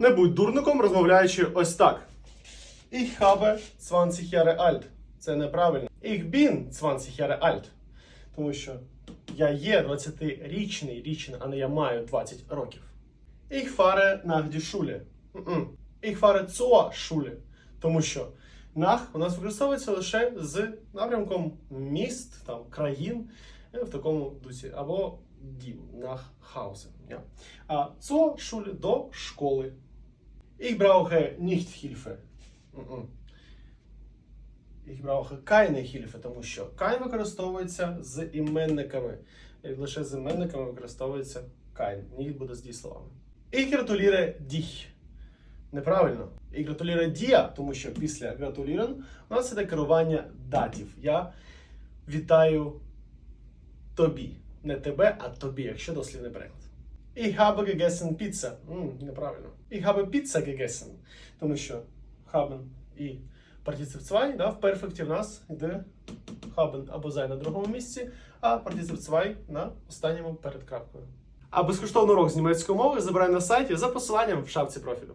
Не будь дурником, розмовляючи ось так. Ich habe 20 Jahre alt. Це неправильно. Ich bin 20 Jahre alt. Тому що я є 20-річний, річний, а не я маю 20 років. Ich fahre nach die Schule. Мгм. Ich fahre zur Schule. Тому що nach у нас використовується лише з напрямком міст, там, країн е, в такому дусі. Або дім, nach Hause. Ja. А zur Schule до школи. Ich brauche nicht Hilfe. Ich brauche keine Hilfe, тому що kein використовується з іменниками. І лише з іменниками використовується kein. Nicht буде з дієсловами. Ich gratuliere dich. Неправильно. Ich gratuliere dir, тому що після gratulieren у нас іде керування датів. Я вітаю тобі. Не тебе, а тобі, якщо дослівний переклад. Ich habe gegessen Pizza. М, неправильно. Ich habe Pizza gegessen. Тому що haben і партицip 2, да, в перфекті в нас йде haben або sein на другому місці, а партицip 2 на останньому перед крапкою. А безкоштовний урок з німецької мови забирай на сайті за посиланням в шапці профілю.